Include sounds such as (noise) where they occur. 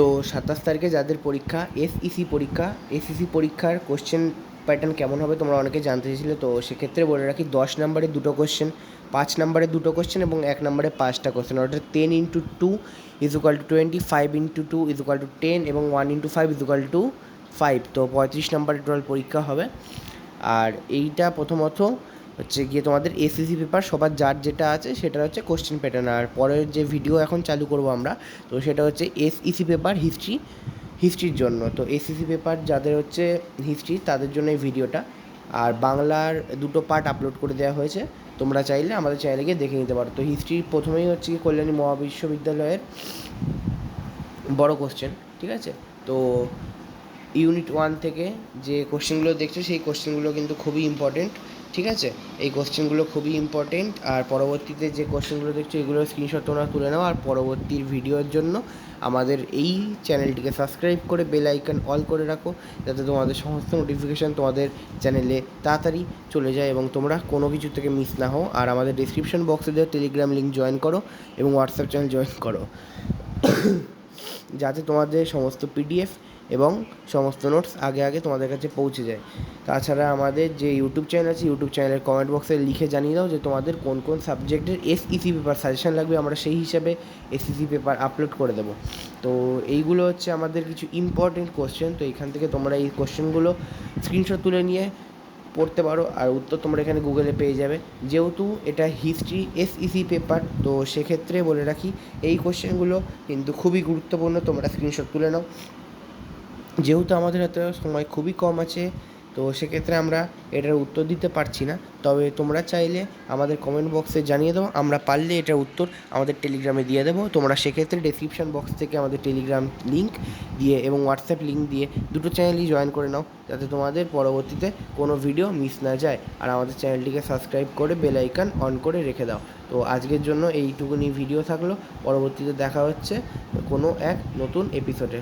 তো সাতাশ তারিখে যাদের পরীক্ষা এসইসি পরীক্ষা এসইসি পরীক্ষার কোশ্চেন প্যাটার্ন কেমন হবে তোমরা অনেকে জানতে চেয়েছিলে, তো সেক্ষেত্রে বলে রাখি, দশ নম্বরে দুটো কোশ্চেন পাঁচ নম্বরে দুটো কোশ্চেন এবং এক নম্বরে পাঁচটা কোশ্চেন অর্থাৎ ten into two is equal to twenty five into two is equal to ten এবং one into five is equal to five তো পঁয়ত্রিশ নম্বরের টোটাল পরীক্ষা হবে। আর এইটা প্রথমত হচ্ছে গিয়ে তোমাদের এসিসি পেপার সবার যার যেটা আছে সেটা হচ্ছে কোশ্চেন প্যাটার্ন আর পরের যে ভিডিও এখন চালু করব আমরা, তো সেটা হচ্ছে এসইসি পেপার হিস্ট্রি হিস্ট্রির জন্য। তো এসিসি পেপার যাদের হচ্ছে হিস্ট্রি তাদের জন্য এই ভিডিওটা আর বাংলার দুটো পার্ট আপলোড করে দেওয়া হয়েছে, তোমরা চাইলে আমাদের চ্যানেলে গিয়ে দেখে নিতে পারো। তো হিস্ট্রি প্রথমেই হচ্ছে কি কল্যাণী মহাবিশ্ববিদ্যালয়ের বড় কোশ্চেন ঠিক আছে? তো ইউনিট ওয়ান থেকে যে কোশ্চেনগুলো দেখছ, সেই কোশ্চেনগুলো কিন্তু খুবই ইম্পর্টেন্ট ঠিক আছে? এই কোশ্চেনগুলো খুবই ইম্পর্টেন্ট আর পরবর্তীতে যে কোশ্চেনগুলো দেখছ, এগুলোর স্ক্রিনশট তোমরা তুলে নাও আর পরবর্তীর ভিডিওর জন্য আমাদের এই চ্যানেলটিকে সাবস্ক্রাইব করে বেল আইকন অল করে রাখো, যাতে তোমাদের সমস্ত নোটিফিকেশান তোমাদের চ্যানেলে তাড়াতাড়ি চলে যায় এবং তোমরা কোনো কিছু থেকে মিস না হও। আর আমাদের ডিসক্রিপশন বক্সে দেওয়া টেলিগ্রাম লিঙ্ক জয়েন করো এবং হোয়াটসঅ্যাপ চ্যানেল জয়েন করো। (coughs) যাতে তোমাদের সমস্ত পিডিএফ এবং সমস্ত নোটস আগে আগে তোমাদের কাছে পৌঁছে যায়। তাছাড়া আমাদের যে ইউটিউব চ্যানেল আছে ইউটিউব চ্যানেলের কমেন্ট বক্সে লিখে জানিয়ে দাও যে তোমাদের কোন কোন সাবজেক্টের এসইসি পেপার সাজেশন লাগবে, আমরা সেই হিসাবে এসইসি পেপার আপলোড করে দেবো। তো এইগুলো হচ্ছে আমাদের কিছু ইম্পর্টেন্ট কোশ্চেন তো এখান থেকে তোমরা এই কোশ্চেনগুলো স্ক্রিনশট তুলে নিয়ে পড়তে পারো, আর উত্তর তোমরা এখানে গুগলে পেয়ে যাবে। যেহেতু এটা হিস্ট্রি এসইসি পেপার তো সেক্ষেত্রে বলে রাখি, এই কোশ্চেনগুলো কিন্তু খুবই গুরুত্বপূর্ণ, তোমরা স্ক্রিনশট তুলে নাও। যেহেতু আমাদের হাতে সময় খুবই কম আছে, তো সেক্ষেত্রে আমরা এটার উত্তর দিতে পারছি না। তবে তোমরা চাইলে আমাদের কমেন্ট বক্সে জানিয়ে দেবো আমরা পারলে এটার উত্তর আমাদের টেলিগ্রামে দিয়ে দেবো। তোমরা সেক্ষেত্রে ডেসক্রিপশন বক্স থেকে আমাদের টেলিগ্রাম লিঙ্ক দিয়ে এবং হোয়াটসঅ্যাপ লিঙ্ক দিয়ে দুটো চ্যানেলই জয়েন করে নাও, যাতে তোমাদের পরবর্তীতে কোনো ভিডিও মিস না যায়। আর আমাদের চ্যানেলটিকে সাবস্ক্রাইব করে বেল আইকন অন করে রেখে দাও। তো আজকের জন্য এইটুকুনি ভিডিও থাকল। পরবর্তীতে দেখা হচ্ছে কোনো এক নতুন এপিসোডে